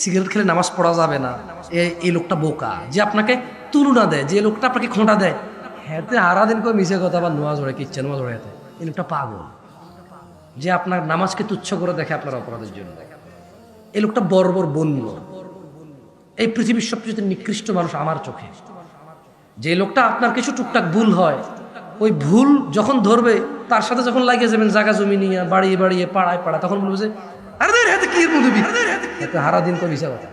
Cigarette খেলে নামাজ পড়া যাবে না। এই লোকটা বোকা, যে আপনাকে তুলনা দেয়, যে লোকটা আপনাকে খোঁটা দেয়। হ্যাঁ হারা দিন করে মিশে কথা বা নোয়া জোড়ে কিচ্ছে নোয়া জোড়ে হাতে। এই লোকটা পাগল, যে আপনার নামাজকে তুচ্ছ করে দেখে আপনার অপরাধের জন্য। এই লোকটা বর্বর বন্য। এই পৃথিবীর সবচেয়ে নিকৃষ্ট মানুষ আমার চোখে, যে লোকটা আপনার কিছু টুকটাক ভুল হয়, ওই ভুল যখন ধরবে, তার সাথে যখন লাগিয়ে যাবেন জায়গা জমি নিয়ে, বাড়িয়ে বাড়িয়ে, পাড়ায় পাড়া তখন বলবে যে আরে দের হাতে কি মুদবি হারা দিন করে মিশা কথা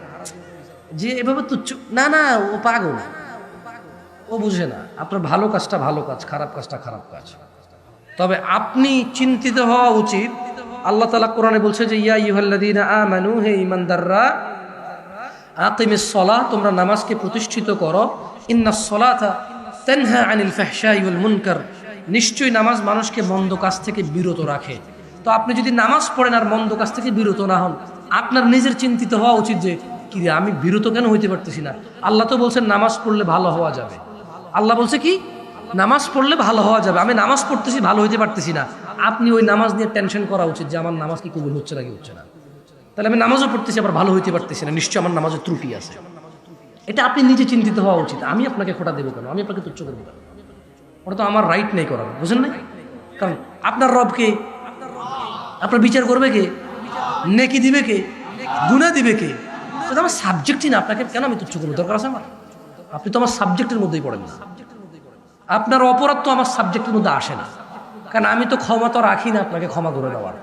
যে এভাবে তুচ্ছ না না ও পাগল। ও বুঝে না। আপনার ভালো কাজটা ভালো কাজ খারাপ কাজটা খারাপ কাজ। তবে আপনি চিন্তিত হওয়া উচিত। আল্লাহ তালা কোরআনে বলছে যে ইয়া ইউহাল্লাদিনা আমানু হে ইমানদাররা আকিমিস সলা তোমরা নামাজকে প্রতিষ্ঠিত করো। ইন্না সলাতা তানহা আনিল ফাহশাই ওয়াল মুনকার। নিশ্চয়ই নামাজ মানুষকে মন্দ কাজ থেকে বিরত রাখে। তো আপনি যদি নামাজ পড়েন আর মন্দ কাজ থেকে বিরত না হন, আপনার নিজের চিন্তিত হওয়া উচিত যে, কি আমি বিরত কেন হইতে পারতেছি না? আল্লাহ তো বলছেন, নামাজ পড়লে ভালো হওয়া যাবে। আল্লাহ বলছে কি? নামাজ পড়লে ভালো হওয়া যাবে। আমি নামাজ পড়তেছি, ভালো হইতে পারতেছি না। আপনি ওই নামাজ নিয়ে টেনশন করা উচিত যে, আমার নামাজ কি কবুল হচ্ছে নাকি হচ্ছে না? তাহলে আমি নামাজও পড়তেছি, আবার ভালো হইতে পারতেছি না। নিশ্চয়ই আমার নামাজের ত্রুটি আছে। এটা আপনি নিজে চিন্তিত হওয়া উচিত। আমি আপনাকে খোটা দেবো কেন? আমি আপনাকে তুচ্ছ করব কেন? ওটা তো আমার রাইট নেই করার, বুঝেন না কারণ আপনার রবকে আপনার বিচার করবে কে? নেকি দিবে কে? গুণা দিবে কে? তো আমার সাবজেক্টই না আপনাকে কেন আমি তুচ্ছ করব? দরকার আছে আমার? আপনি তো আমার সাবজেক্টের মধ্যেই পড়েন না। আপনার অপরাধ তো আমার সাবজেক্টের মধ্যে আসে না। কারণ আমি তো ক্ষমতা রাখি না আপনাকে ক্ষমা করে দেওয়ার।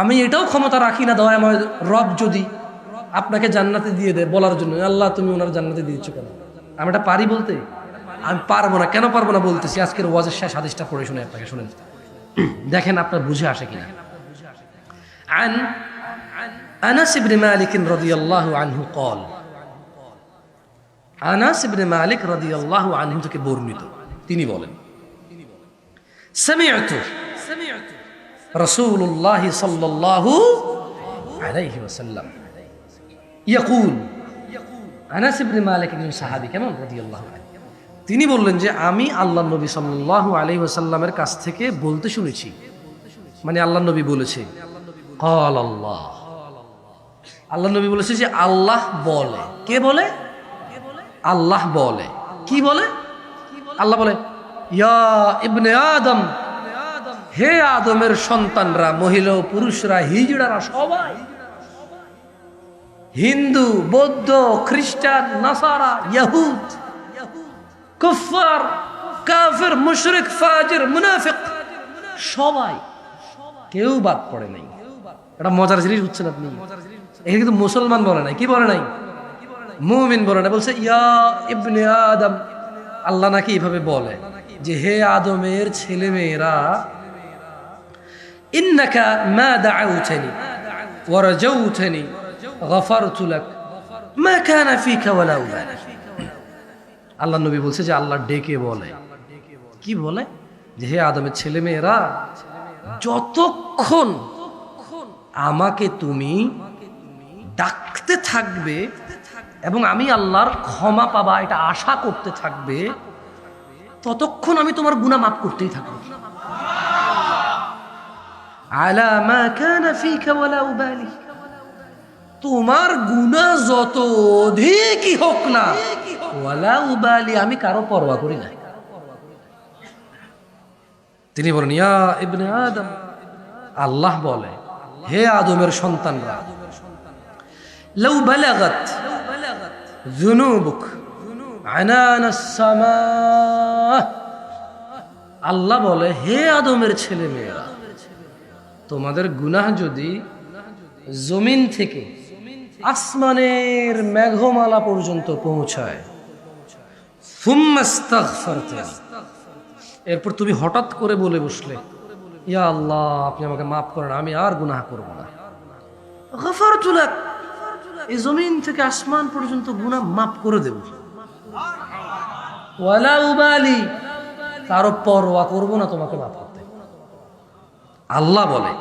আমি এটাও ক্ষমতা রাখি না দেওয়া আমার রব যদি আপনাকে জান্নাতে দিয়ে দেয় বলার জন্য আল্লাহ, তুমি ওনার জান্নাতে দিয়েছ কেন? আমি এটা পারি বলতে? আমি পারব না। কেন পারব না বলতেছি? আজকের ওয়াজের শেষ হাদিসটা পড়ে শুনে আপনাকে শুনেন দেখেন আপনার বুঝে আসে কিনা। عن أنس بن مالك رضي الله عنه قال আনাস ইবনে মালিক রাদিয়াল্লাহু আনহু থেকে বর্ণিত তিনি বলেন সামিআতু রাসূলুল্লাহ সাল্লাল্লাহু আলাইহি ওয়াসাল্লাম ইয়াকুল আনাস ইবনে মালিক একজন সাহাবী কেমন রাদিয়াল্লাহু আনহু তিনি বললেন যে আমি আল্লাহ নবী সাল্লাল্লাহু আলাইহি ওয়াসাল্লামের কাছ থেকে বলতে শুনেছি মানে আল্লাহ নবী বলেছে কল আল্লাহ আল্লাহ নবী বলেছে যে আল্লাহ বলে। কে বলে? আল্লাহ বলে। কি বলে? আল্লাহ বলে, ইয়া ইবনে আদম, হে আদমের সন্তানরা, মহিলা পুরুষরা, হিজড়ারা সবাই, হিন্দু, বৌদ্ধ, খ্রিস্টান, নাসারা, ইয়াহুদ কুফার কাফের, মুশরিক, ফাজির, মুনাফিক, সবাই কেউ বাদ পড়ে নাই। এটা মজার জিনিস হচ্ছে না আপনি? এখানে কিন্তু মুসলমান বলে নাই, কি বলে নাই? মুমিন বলে না বলছে, ইয়া ইবনে আদম। আল্লাহ নাকি এইভাবে বলে যে, হে আদমের ছেলে মেয়েরা ইন্নাকা মা দাউতানি ওয়ারাজাউতানি গফারতু লাক। মা কানা ফিকা ওয়ালা উবালি আল্লাহ নবী বলছে যে, আল্লাহ ডেকে বলে। কি বলে? যে, হে আদমের ছেলে মেয়েরা যতক্ষণ আমাকে তুমি ডাকতে থাকবে এবং আমি আল্লাহর ক্ষমা পাবা, এটা আশা করতে থাকবে, ততক্ষণ আমি তোমার গুনাহ মাফ করতেই থাকব। তোমার গুনাহ যত অধিকই হোক না, ওয়ালা উবালি, আমি কারও পরোয়া করি না তিনি বলেন, ইয়া ইবনে আদম, আল্লাহ বলে হে আদমের সন্তানরা লৌ বালাগত জুনুবুক আল্লাহ বলে, হে আদমের ছেলে মেয়েরা তোমাদের গুনাহ যদি জমিন থেকে আসমানের মেঘমালা পর্যন্ত পৌঁছায় এরপর তুমি হঠাৎ করে বলে বসলে ইয়া আল্লাহ আপনি আমাকে মাফ করেন আমি আর গুনাহ করব না। গফারতু লাক। এই জমিন থেকে আসমান পর্যন্ত গুনাহ মাফ করে দেব। ওয়ালা উবালি কারও পরোয়া করব না তোমাকে মাফ করতে। আল্লাহ বলে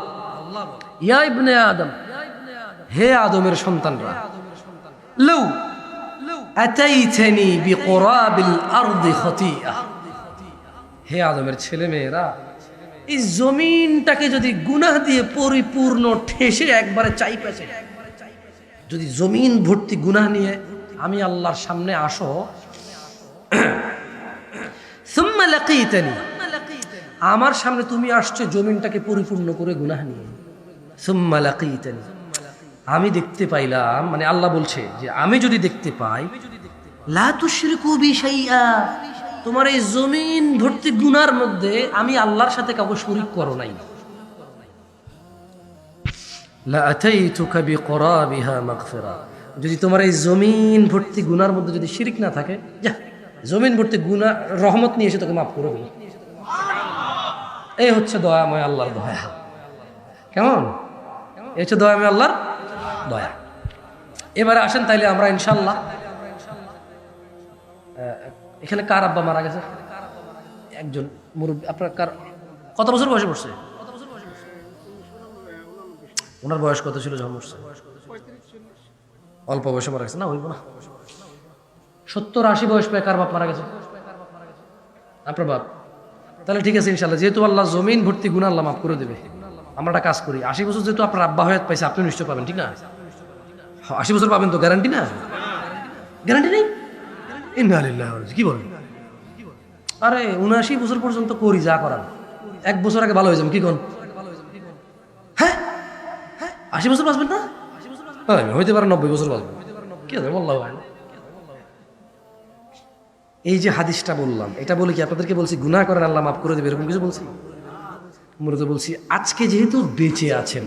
ইয়া ইবনে আদম হে আদমের সন্তানরা লৌ আতাইতানি বিকরাবিল আরদি খতিয়া হে আদমের ছেলে মেয়েরা এই জমিনটাকে যদি গুনাহ দিয়ে পরিপূর্ণ ঠেসে একবারে চাই পেছে যদি জমিন ভর্তি গুনাহ নিয়ে আমি আল্লাহর সামনে আসো আমার সামনে তুমি আসছো জমিনটাকে পরিপূর্ণ করে গুনাহ নিয়ে। সুম্মা আমি দেখতে পাইলাম মানে আল্লাহ বলছে যে আমি যদি দেখতে পাই, লা তুশরিকু তোমার এই জমিন ভর্তি গুনার মধ্যে আমি আল্লাহর সাথে কাউকে শরীক করো নাই। যদি তোমার এই জমিন ভর্তি গুনার মধ্যে যদি শিরিক না থাকে, যা, জমিন ভর্তি গুনাহ রহমত নিয়ে এসে তোকে মাফ করে দেবো। এই হচ্ছে দয়াময় আল্লাহর দয়া। কেমন? এই হচ্ছে দয়াময় আল্লাহর দয়া। এবারে আসেন তাইলে আমরা ইনশাল্লাহ এখানে কার আব্বা মারা গেছে? একজন মুরব্বী। আপনার কার কত বছর বয়সে পড়ছে? ওনার বয়স কত ছিল যখন মরছে অল্প বয়সে মারা গেছে না? হইব না। সত্তর আশি বয়স পেয়ে কার বাপ মারা গেছে? আপনার বাপ। তাহলে ঠিক আছে ইনশাল্লাহ যেহেতু আল্লাহ জমিন ভর্তি গুণ আল্লাহ মাফ করে দেবে। আমরা একটা কাজ করি। আশি বছর যেহেতু আপনার আব্বা হয়ে পাইছে আপনি নিশ্চয় পাবেন, ঠিক না? আশি বছর পাবেন তো গ্যারান্টি না? গ্যারান্টি নেই? ইন্নালিল্লাহ কি বলেন? আরে উনআশি বছর পর্যন্ত করি যা করার। এক বছর আগে ভালো হয়ে যাবে কি কোন? হ্যাঁ? আশি বছর বাঁচবেন না? হ্যাঁ হইতে পারে নব্বই বছর বাঁচবেন। কি আছে? বললাম এই যে হাদিসটা বললাম এটা বলে কি আপনাদেরকে বলছি গুনাহ করেন আল্লাহ মাফ করে দেবে এরকম কিছু বলছি? মূলত বলছি আজকে যেহেতু বেঁচে আছেন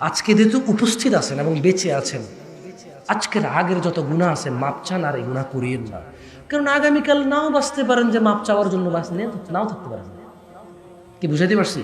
আজকে যেহেতু উপস্থিত আছেন এবং বেঁচে আছেন আজকের আগের যত গুণা আছে, মাপ চান আর এই গুণা করিয়েন না। কারণ আগামীকাল নাও বাঁচতে পারেন যে মাপ চাওয়ার জন্য বাঁচলেন, নাও থাকতে পারেন। কি বুঝাইতে পারছি?